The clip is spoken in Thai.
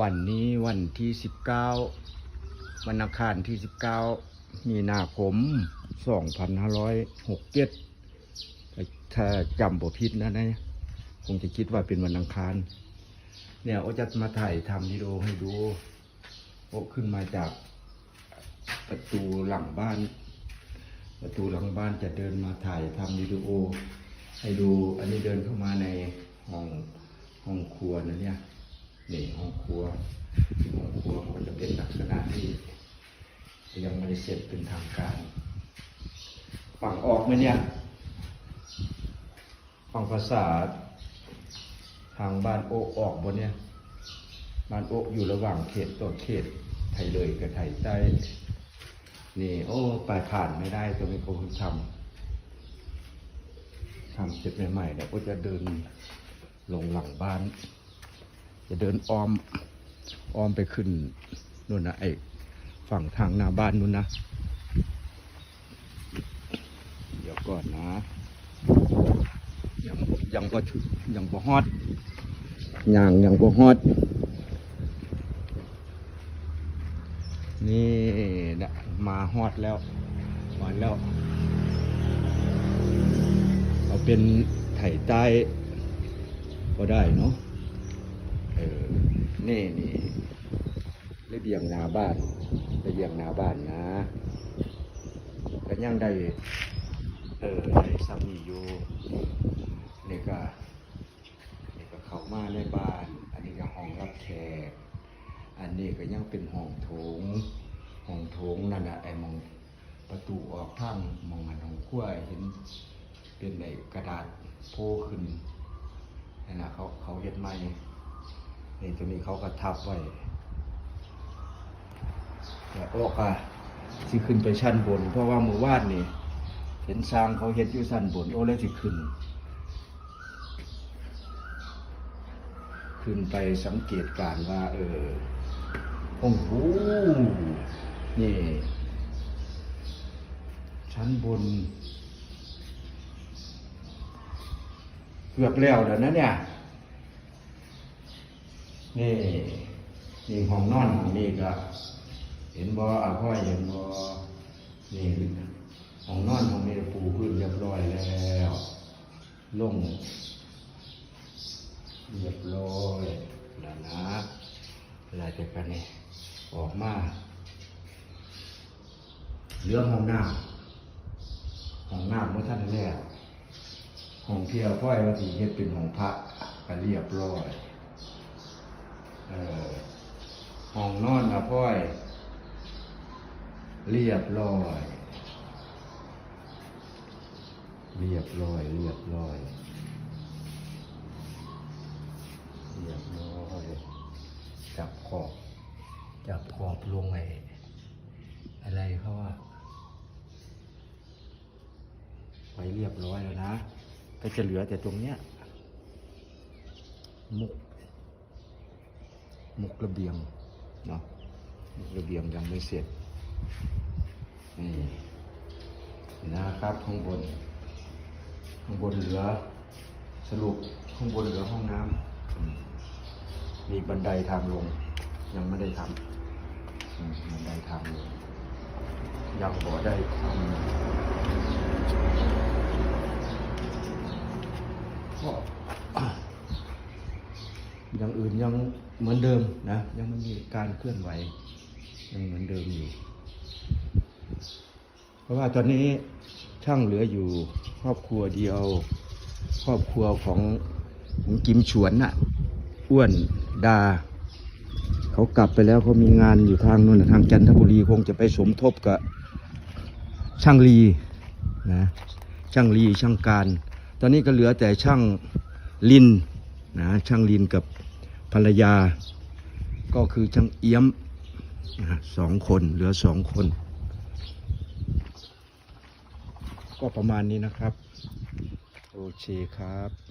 วันนี้วันที่สิบเก้าวันอังคารที่สิบเก้ามีนาคมสองพันห้าร้อยหกเจ็ดถ้าจำบ่ผิดนะนะคงจะคิดว่าเป็นวันอังคาร เนี่ยโอจะมาถ่ายทำวิดีโอให้ดูโอขึ้นมาจากประตูหลังบ้าน ประตูหลังบ้านจะเดินมาถ่ายทำวิดีโอ ให้ดูอันนี้เดินเข้ามาในห้องห้องครัวนะเนี่ย นี่ห้องครัวห้องครัวมันจะเป็นลักษณะที่ยังไม่ได้เสร็จเป็นทางการ ฝั่งออกไหมเนี่ยฝั่งภาษาทางบ้านโอออกบนเนี่ยบ้านโออยู่ระหว่างเขตตัวเขตไทยเลยกับไทยใต้นี่โอ้ไปผ่านไม่ได้ตรงนี้คงทำทำเสร็จใหม่ๆเดี๋ยวก็จะเดินลงหลังบ้าน จะเดินอ้อมอ้อมไปขึ้นนู่นนะไอ้ฝั่งทางหน้าบ้านนู่นนะ เดี๋ยวก่อนนะ ยังยังก็ชุยังบ่ฮอดยังยังบ่ฮอด นี่นะมาฮอดแล้วมาแล้วเอาเป็นไถ่ใต้ก็ได้เนาะ เออ นี่นี่ระเบียงหนาบ้านระเบียงหนาบ้านนะก็ยังได้ เออได้สามีอยู่นี่ก็นี่ก็เข้ามาในบ้าน อันนี้ก็ห้องรับแขก อันนี้ก็ยังเป็นห้องโถง ห้องโถงนั่นแหะไอ้มองประตูออกทางมองมันห้องขั้วเห็นเป็นไอ้กระดาษโพขึ้นนั่นนะเขาเขาเฮ็ดใหม่ นี่ตรงนี้เขาก็ทับไว้แต่ออกอะสิขึ้นไปชั้นบน เพราะว่ามู่บ้านนี่ เห็นสร้างเขาเฮ็ดอยู่ชั้นบน โอ้แล้วสิขึ้น ขึ้นไปสังเกตการว่า เออโอ้โหนี่ ชั้นบน เกือบแล้วแล้วนะเนี่ย นี่นี่ห้องนอนนี่ก็เห็นบ่อาพ่อยเห็นบ่นี่ห้องนอนห้องนี้ปูพื้นเรียบร้อยแล้วลงเรียบร้อยแล้วนะเวลาจะกันนี่ออกมาเหลือห้องน้ำห้องน้ำเมื่อท่านแรกห้องเที่ยวพ่อยว่าที่เฮ็ดเป็นห้องพระก็เรียบร้อย ห้องนอนนะพ่อย เรียบร้อย เรียบร้อย เรียบร้อย เรียบร้อย จับขอบ จับขอบลงไอ้อะไรเขาว่าไว้เรียบร้อยแล้วนะ ก็จะเหลือแต่ตรงเนี้ยมุก มุกระเบียงเนาะมุกระเบียงยังไม่เสร็จนี่นะครับข้างบน ข้างบนเหลือ สรุปข้างบนเหลือห้องน้ำมีบันไดทางลง ยังไม่ได้ทำบันไดทางลงยังบ่ได้ทำก็ อย่างอื่นยังเหมือนเดิมนะยังไม่มีการเคลื่อนไหวยังเหมือนเดิมอยู่ เพราะว่าตอนนี้ช่างเหลืออยู่ครอบครัวเดียว ครอบครัวของของกิมฉวนน่ะอ้วนดา เขากลับไปแล้วเขามีงานอยู่ทางนู้นทางจันทบุรีคงจะไปสมทบกับช่างลีนะช่างลีช่างการ ตอนนี้ก็เหลือแต่ช่างลินนะช่างลินกับ ภรรยา ก็คือช่างเอี้ยมสองคนเหลือสองคน ก็ประมาณนี้นะครับ โอเคครับ